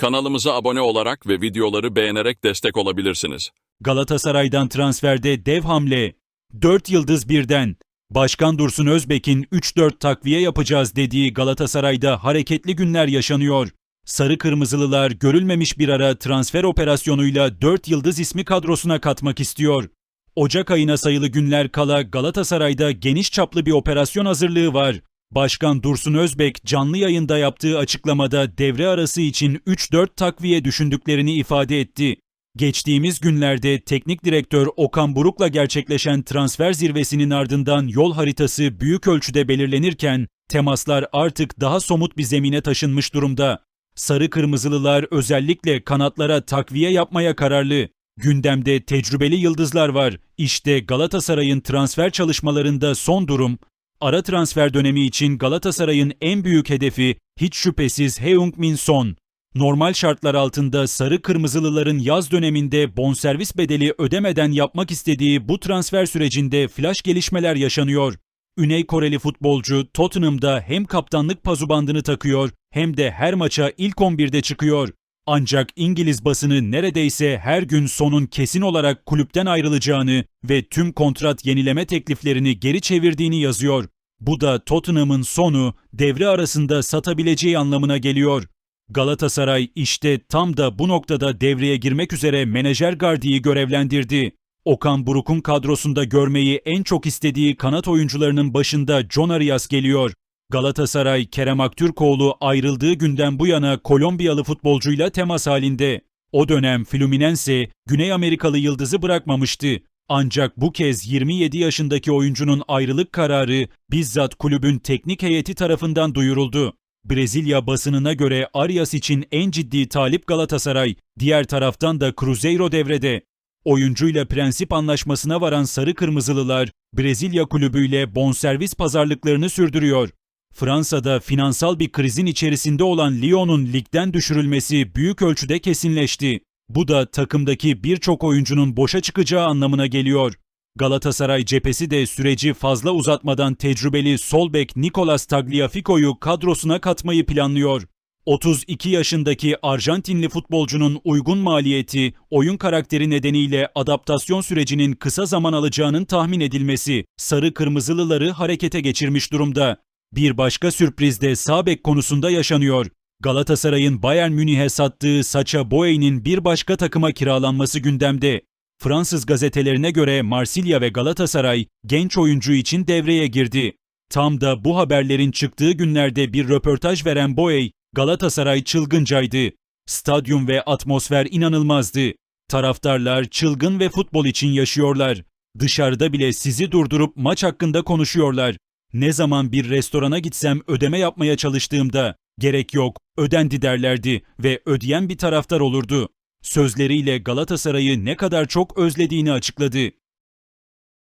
Kanalımıza abone olarak ve videoları beğenerek destek olabilirsiniz. Galatasaray'dan transferde dev hamle. 4 yıldız birden. Başkan Dursun Özbek'in 3-4 takviye yapacağız dediği Galatasaray'da hareketli günler yaşanıyor. Sarı Kırmızılılar görülmemiş bir ara transfer operasyonuyla 4 yıldız ismi kadrosuna katmak istiyor. Ocak ayına sayılı günler kala Galatasaray'da geniş çaplı bir operasyon hazırlığı var. Başkan Dursun Özbek canlı yayında yaptığı açıklamada devre arası için 3-4 takviye düşündüklerini ifade etti. Geçtiğimiz günlerde teknik direktör Okan Buruk'la gerçekleşen transfer zirvesinin ardından yol haritası büyük ölçüde belirlenirken temaslar artık daha somut bir zemine taşınmış durumda. Sarı Kırmızılılar özellikle kanatlara takviye yapmaya kararlı. Gündemde tecrübeli yıldızlar var. İşte Galatasaray'ın transfer çalışmalarında son durum. Ara transfer dönemi için Galatasaray'ın en büyük hedefi hiç şüphesiz Heung-min Son. Normal şartlar altında sarı kırmızılıların yaz döneminde bonservis bedeli ödemeden yapmak istediği bu transfer sürecinde flash gelişmeler yaşanıyor. Güney Koreli futbolcu Tottenham'da hem kaptanlık pazubandını takıyor hem de her maça ilk 11'de çıkıyor. Ancak İngiliz basını neredeyse her gün sonun kesin olarak kulüpten ayrılacağını ve tüm kontrat yenileme tekliflerini geri çevirdiğini yazıyor. Bu da Tottenham'ın sonu devre arasında satabileceği anlamına geliyor. Galatasaray işte tam da bu noktada devreye girmek üzere menajer Gardi'yi görevlendirdi. Okan Buruk'un kadrosunda görmeyi en çok istediği kanat oyuncularının başında John Arias geliyor. Galatasaray Kerem Aktürkoğlu ayrıldığı günden bu yana Kolombiyalı futbolcuyla temas halinde. O dönem Fluminense Güney Amerikalı yıldızı bırakmamıştı. Ancak bu kez 27 yaşındaki oyuncunun ayrılık kararı bizzat kulübün teknik heyeti tarafından duyuruldu. Brezilya basınına göre Arias için en ciddi talip Galatasaray, diğer taraftan da Cruzeiro devrede. Oyuncuyla prensip anlaşmasına varan Sarı Kırmızılılar, Brezilya kulübüyle bonservis pazarlıklarını sürdürüyor. Fransa'da finansal bir krizin içerisinde olan Lyon'un ligden düşürülmesi büyük ölçüde kesinleşti. Bu da takımdaki birçok oyuncunun boşa çıkacağı anlamına geliyor. Galatasaray cephesi de süreci fazla uzatmadan tecrübeli sol bek Nicolas Tagliafico'yu kadrosuna katmayı planlıyor. 32 yaşındaki Arjantinli futbolcunun uygun maliyeti, oyun karakteri nedeniyle adaptasyon sürecinin kısa zaman alacağının tahmin edilmesi sarı kırmızılıları harekete geçirmiş durumda. Bir başka sürpriz de sağ bek konusunda yaşanıyor. Galatasaray'ın Bayern Münih'e sattığı Sacha Boey'nin bir başka takıma kiralanması gündemde. Fransız gazetelerine göre Marsilya ve Galatasaray genç oyuncu için devreye girdi. Tam da bu haberlerin çıktığı günlerde bir röportaj veren Boey, Galatasaray çılgıncaydı. Stadyum ve atmosfer inanılmazdı. Taraftarlar çılgın ve futbol için yaşıyorlar. Dışarıda bile sizi durdurup maç hakkında konuşuyorlar. Ne zaman bir restorana gitsem ödeme yapmaya çalıştığımda gerek yok, ödendi derlerdi ve ödeyen bir taraftar olurdu. Sözleriyle Galatasaray'ı ne kadar çok özlediğini açıkladı.